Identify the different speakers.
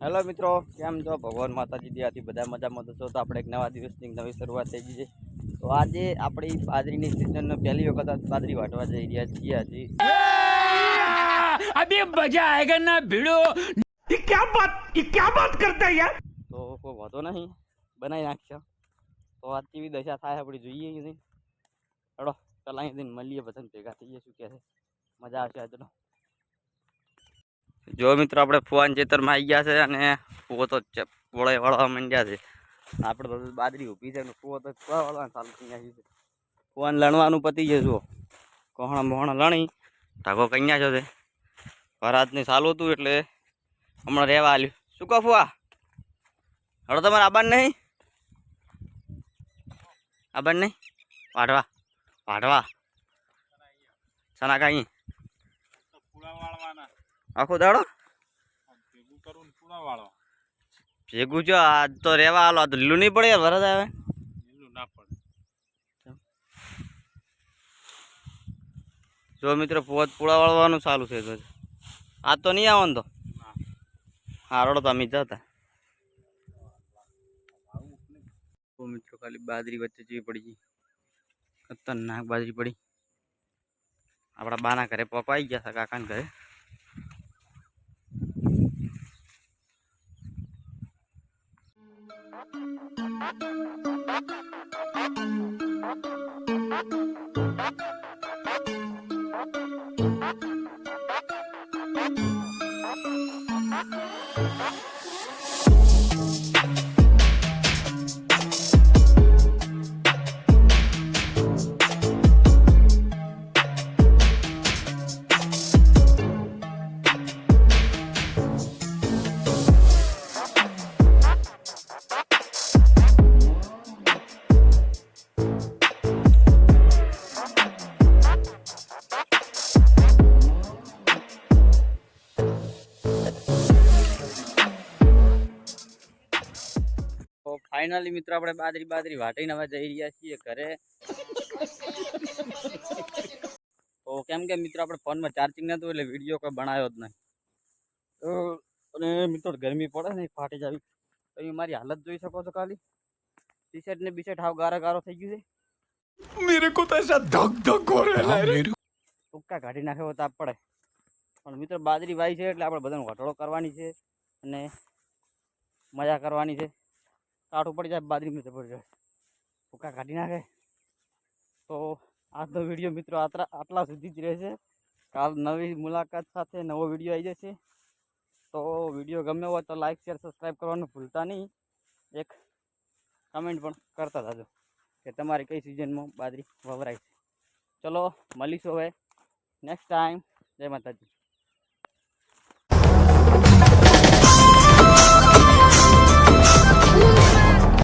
Speaker 1: Hello મિત્રો કેમ છો? ભગવાન માતાજી દયાથી બધા મજામાં તો છો તો આપણે એક નવા દિવસની નવી શરૂઆત થઈ ગઈ છે. તો આજે આપણી બાજરીની સિઝનનો પહેલી વખત બાજરી વાટવા જઈ રહ્યા છીએ
Speaker 2: આજે. અભી મજા આયેગા ના ભીડો. ઈ ક્યાં વાત ઈ ક્યા બાત કરતા યાર
Speaker 1: તો કોઈ વાતો નહીં બનાવી નાખશો. તો આજ કેવી દશા થાય આપણે જોઈએ કે નહીં ચડો કલાઈ દિન મળીએ બધા ભેગા થઈએ શું કહે છે. મજા આવશે આજનો. જો મિત્રો, આપણે ફુવાન ચેતરમાં આવી ગયા છે અને ફુવો તો પોળાઈ વાળવા માંડ્યા છે. આપણે તો બાદરી ઊભી છે ફુવો તો ફુવા ચાલુ થઈ છે ફુવાન લણવાનું પતી છે જુઓ. કોહણા મોહણા લણી. ઢાકો કન્યા છો છે વરાતની ચાલુ હતું એટલે હમણાં રહેવા આવ્યું શું કહો ફુવા? હવે તમારે આબાન નહીં? આબાન નહીં? વાઢવા. વાઢવા. સના કાંઈ? આખો દાડો? ભેગું જો આજ તો રહેવા આલો. આ તો લીલું નહીં પડે વરસ આવે. જો મિત્રો પોત પૂળા વાળવાનું ચાલુ છે તો. આજ તો નહીં આવવાનું તો? હા રડો તો અમે જતા. મિત્રો ખાલી બાજરી વચ્ચે જેવી પડી ગઈ. ખતરનાક બાજરી પડી. આપણા બાના ઘરે પકવાઈ ગયા હતા કાકાના ઘરે. તો ફાઇનલી મિત્રો આપણે બાદરી બાદરી વાટીને હવે જઈ રહ્યા છીએ ઘરે. તો કેમ કે મિત્રો આપણે ફોનમાં ચાર્જિંગ નહોતું એટલે વીડિયો કોઈ બનાવ્યો જ નહીં. તો અને મિત્રો ગરમી પડે ને ફાટી જાવી તમે મારી હાલત જોઈ શકો છો ખાલી. ટી શર્ટ ને બીશર્ટ હાવ ગારા ગારો થઈ ગયું છે.
Speaker 2: મેરે કો તો એસા ધક ધક હો રહેલા હે
Speaker 1: ટૂંકા કાઢી નાખે તાપ પડે. પણ મિત્રો બાજરી વાઈ છે એટલે આપણે બધાનો ઘટાડો કરવાની છે અને મજા કરવાની છે. કાઠું પડી જાય બાદરી મિત્રો પડી જાય. ટૂંકા કાઢી નાખે. તો આજનો વીડિયો મિત્રો આટલા સુધી જ રહેશે. કાલ નવી મુલાકાત સાથે નવો વીડિયો આવી જશે. તો વીડિયો ગમે હોય તો લાઈક શેર સબસ્ક્રાઈબ કરવાનું ભૂલતા નહીં. એક કમેન્ટ પણ કરતા જાજો કે તમારી કઈ સિઝનમાં બાજરી વવરાય છે. ચલો, મળીશું હવે. નેક્સ્ટ ટાઈમ જય માતાજી.